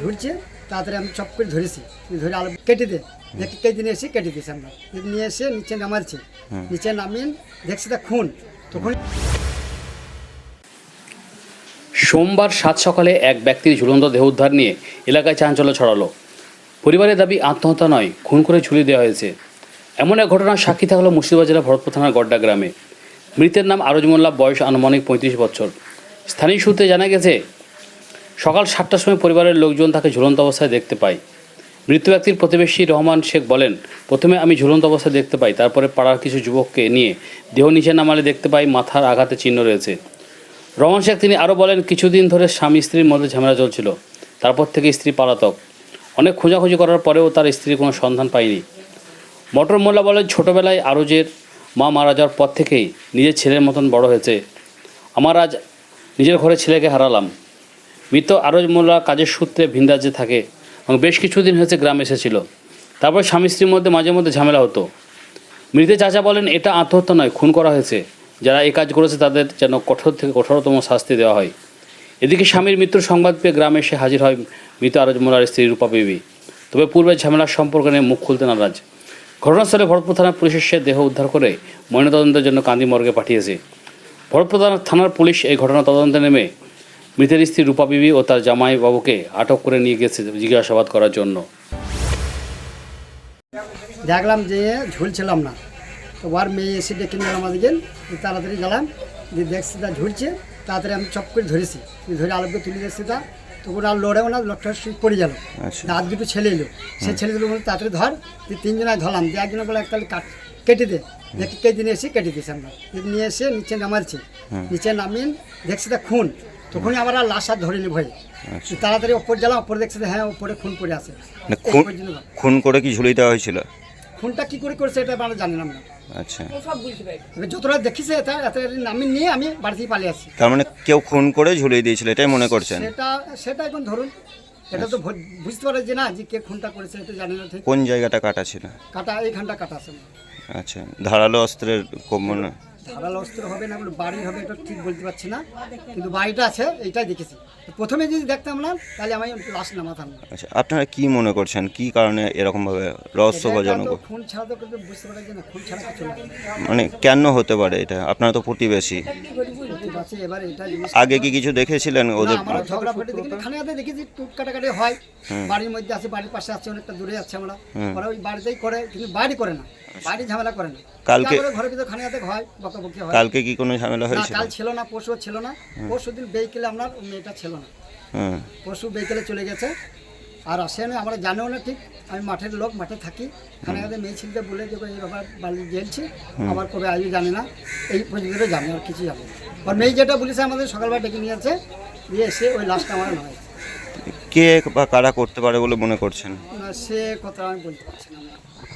ঝুলছে তাড়াতাড়ি আমি চপ করে ধরেছি। ধরে আলু কেটে দে। দেখি কেটে নিয়ে এসে কেটে দিয়েছি আমরা। নিয়ে এসে নিচে নামাচ্ছি। নিচে নামিয়ে দেখছি তা খুন। তখন সোমবার সাত সকালে এক ব্যক্তির ঝুলন্ত দেহ উদ্ধার নিয়ে এলাকায় চাঞ্চল্য ছড়ালো। পরিবারের দাবি আত্মহত্যা নয় খুন করে ঝুলিয়ে দেওয়া হয়েছে। এমন এক ঘটনার সাক্ষী থাকল মুর্শিদাবাদ জেলা ভরতপুর থানার গড্ডা গ্রামে। মৃতের নাম আরজ মোল্লা বয়স আনুমানিক পঁয়ত্রিশ বছর। স্থানীয় সূত্রে জানা গেছে সকাল সাতটার সময় পরিবারের লোকজন তাকে ঝুলন্ত অবস্থায় দেখতে পায়। মৃত ব্যক্তির প্রতিবেশী রহমান শেখ বলেন, প্রথমে আমি ঝুলন্ত অবস্থায় দেখতে পাই, তারপরে পাড়ার কিছু যুবককে নিয়ে দেহ নিচে নামালে দেখতে পাই, মাথার আঘাতে চিহ্ন রয়েছে। রহমান শেখ তিনি আরও বলেন, কিছুদিন ধরে স্বামী স্ত্রীর মধ্যে ঝামেলা চলছিল, তারপর থেকে স্ত্রী পালাতক। অনেক খোঁজাখুঁজি করার পরেও তার স্ত্রীর কোনো সন্ধান পায়নি। মটর মোল্লা বলেন, ছোটোবেলায় আরজের মা মারা যাওয়ার পর থেকেই নিজের ছেলের মতন বড় হয়েছে। আমার আজ নিজের ঘরে ছেলেকে হারালাম। মৃত আরজ মোল্লা কাজের সূত্রে ভিন রাজ্যে থাকে এবং বেশ কিছুদিন হয়েছে গ্রামে এসেছিল। তারপর স্বামী স্ত্রীর মধ্যে মাঝে মধ্যে ঝামেলা হতো। মৃতের চাচা বলেন, এটা আত্মহত্যা নয়, খুন করা হয়েছে। যারা এই কাজ করেছে তাদের যেন কঠোর থেকে কঠোরতম শাস্তি দেওয়া হয়। এদিকে স্বামীর মৃত্যুর সংবাদ পেয়ে গ্রামে এসে হাজির হয় মৃত আরজ মোল্লার স্ত্রী রূপা বিবি। তবে পূর্বের ঝামেলার সম্পর্কে নিয়ে মুখ খুলতে নারাজ। ঘটনাস্থলে ভরতপুর থানার পুলিশ এসে দেহ উদ্ধার করে ময়নাতদন্তের জন্য কান্দি মর্গে পাঠিয়েছে। ভরতপুর থানার পুলিশ এই ঘটনা তদন্তে নেমে মৃতের স্ত্রী রূপা বিবি ও তার জামাই বাবুকে আটক করে নিয়ে গেছে জিজ্ঞাসাবাদ করার জন্য। দেখলাম যে ঝুলছিলাম না। তো ওর মেয়ে এসে ডেকে নিলাম আমাদেরকে তাড়াতাড়ি গেলাম দিয়ে দেখছি তা ঝুলছে তাড়াতাড়ি আমি চপ করে ধরেছি ধরে আলুকে তুলে দেখছি তা তখন আর লড়েও না লোকটা পড়ে গেল। আচ্ছা। আর দুটো ছেলে এলো সে ছেলেগুলো বলে তাড়াতাড়ি ধর দিয়ে তিনজনায় ধরলাম দিয়ে একজনে বলে একটা কাট কেটে দে দেখি কেটে নিয়ে এসে কেটে দিয়েছি আমরা নিয়ে এসে নিচে নামাচ্ছি। নিচে নামিয়ে দেখছি তা খুন। তখনই আমার আর লাশ আর ধরিনি ভয়ে। আচ্ছা। তাড়াতাড়ি ওপর গেলাম ওপরে দেখছি যে হ্যাঁ ওপরে খুন পড়ে আছে। খুন খুন করে কি ঝুলিয়ে দেওয়া হয়েছিল? খুনটা কি করে করেছে এটা আমরা জানিলাম না আচ্ছা। এবার যতটা দেখিছে এটা এত নামি নিয়ে আমি বাড়ি থেকে পালিয়ে আসছি তার মানে কেউ খুন করে ঝুলিয়ে দিয়েছিল এটাই মনে করছেন? সেটা সেটা এখন ধরুন এটা তো ভু- বুঝতে পারে যে না যে কে খুনটা করেছে এটা জানি না ঠিক। কোন জায়গাটা কাটা ছিল? কাটা এইখানটা কাটা আছে। আচ্ছা ধারালো অস্ত্রের কোপ মনে ধারালো অস্ত্র হবে না বলে বাড়ি হবে এটা ঠিক বলতে পারছি না। কিন্তু বাড়িটা আছে এইটাই দেখেছি। প্রথমে যদি দেখতাম না তাহলে আমি লাশ নামাতাম না। আচ্ছা আপনারা কি মনে করছেন? কি কারণে এরকমভাবে রহস্যজনক? খুন ছাড়া তো বুঝতে পারে যে না খুন ছাড়া কিছু মানে কেন হতে পারে এটা? আপনারা তো প্রতিবেশী। আগে কি কিছু দেখেছিলেন ওদের আমরা ঝগড়া ফেটে দেখি খানে হাতে দেখেছি টুক কাটাকাটি হয়। বাড়ির মধ্যে আছে বাড়ির পাশে আছে অনেকটা দূরে আছে আমরা। ওরা ওই বাড়িতেই করে কিন্তু বাইরে করে না। বাইরে ঝামেলা করে না। কালকে- ঘরের ভিতরে হয় বকাবকি হয়। কালকে কি কোনো ঝামেলা না হয়েছিল? কাল ছিল না পরশু ছিল না। পরশু দিন বেইকেলে আপনার মেয়েটা ছিল না। পরশু বেইকেলে চলে গেছে। আর আসে না আমরা জানিও না ঠিক। আমি মাঠের লোক মাঠে থাকি। খানে হাতে মেয়ে ছিলতে বলে যে এই ব্যাপার বাড়ি জেলছি আবার কবে আজও জানি না। এই পর্যন্ত জানি আর কিছু জানি আর মেয়ে যেটা বলেছে আমাদের সকালবেলা ডেকে নিয়ে আছে। দিয়ে এসে ওই লাস্টটা আমার নয়। কে বা কারা করতে পারে বলে মনে করছেন? না, সে কথা আমি বলতে পারছি না।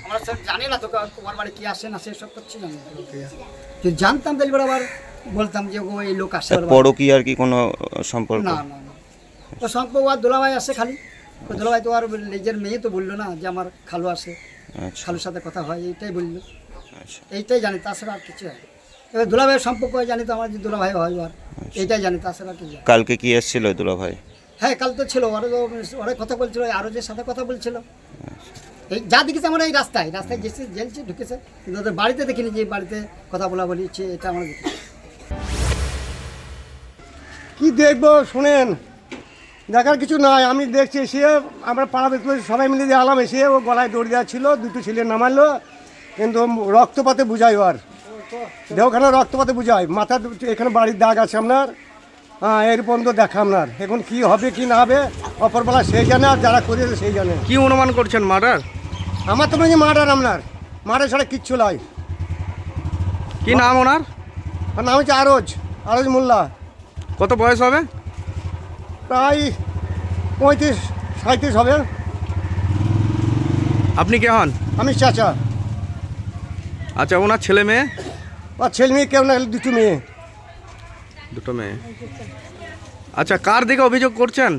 আমরা। স্যার জানি না তো তোমার বাড়ি কি আসে না সে সব করছি না। যদি জানতাম তাহলে এবার আবার বলতাম যে ও এই লোক আসে বড়। কি আর কি কোনো সম্পর্ক? না না না। তো সম্পর্ক আর দোলাভাই আসে খালি। তো দোলাভাই তো আর নিজের মেয়ে তো বলল না যে আমার খালু আসে আচ্ছা। খালুর সাথে কথা হয় এইটাই বলল। আচ্ছা। এইটাই জানি তাছাড়া আর কিছু হয় এবার দোলাভাইয়ের সম্পর্ক হয় জানি তো আমার যে দোলাভাই হয় আর এইটাই জানি তাছাড়া কি কালকে কি এসেছিল দুলা ভাই হ্যাঁ কাল তো ছিল ওরা তো ওরা কথা বলছিল আরও যে সাথে কথা বলছিল। এই যা দেখেছি আমরা এই রাস্তায় রাস্তায় গেছে জেলছে ঢুকেছে কিন্তু ওদের বাড়িতে দেখিনি যে বাড়িতে কথা বলা বলিছে এটা আমরা দেখি। কি দেখব শোনেন দেখার কিছু নাই আমি দেখছি এসে আমরা পাড়া সবাই মিলে দিয়ে আলাম এসে ও গলায় দৌড় দেওয়া ছিল দুটো ছেলে নামালো কিন্তু রক্তপাতে বুঝাই ওর দেহখানে রক্তপাতে বুঝাই মাথা এখানে বাড়ির দাগ আছে আপনার হ্যাঁ এর পর্যন্ত দেখা আপনার। এখন কি হবে কি না হবে অপরবেলা সেই জানে আর যারা করেছে সেই জানে। কি অনুমান করছেন মার্ডার? আমার তো মনে হয় মার্ডার আপনার। মার্ডার ছাড়া কিচ্ছু নয় কি নাম ওনার? নাম হচ্ছে আরজ আরজ মোল্লা। কত বয়স হবে? প্রায় পঁয়ত্রিশ সাঁত্রিশ হবে। আপনি কে হন? আমি চাচা। আচ্ছা ওনার ছেলে মেয়ে? আর ছেলে মেয়ে কেউ না দুটো মেয়ে। দুটো মেয়ে। আচ্ছা কার দিকে অভিযোগ করছেন?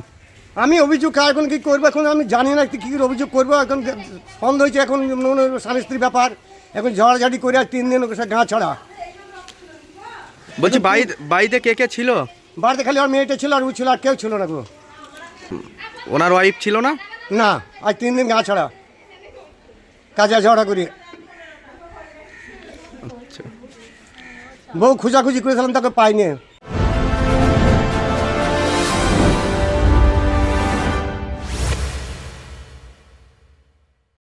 আমি অভিযোগ কার এখন কি করব এখন? আমি জানি না কি কী অভিযোগ করব। এখন সন্দেহ হয়েছে এখন স্বামী স্ত্রীর ব্যাপার। এখন ঝড়াঝাড়ি করে আর তিন দিন গা ছাড়া। বলছি বাড়িতে বাড়িতে কে কে ছিল? বাড়িতে খালি ওর মেয়েটা ছিল আর ও ছিল আর কেউ ছিল না গো। ওনার ওয়াইফ ছিল না? না আজ তিন দিন গা ছাড়া। কাজে ঝগড়া করি। আচ্ছা। বউ খোঁজাখুঁজি করেছিলাম তাকে পাইনি।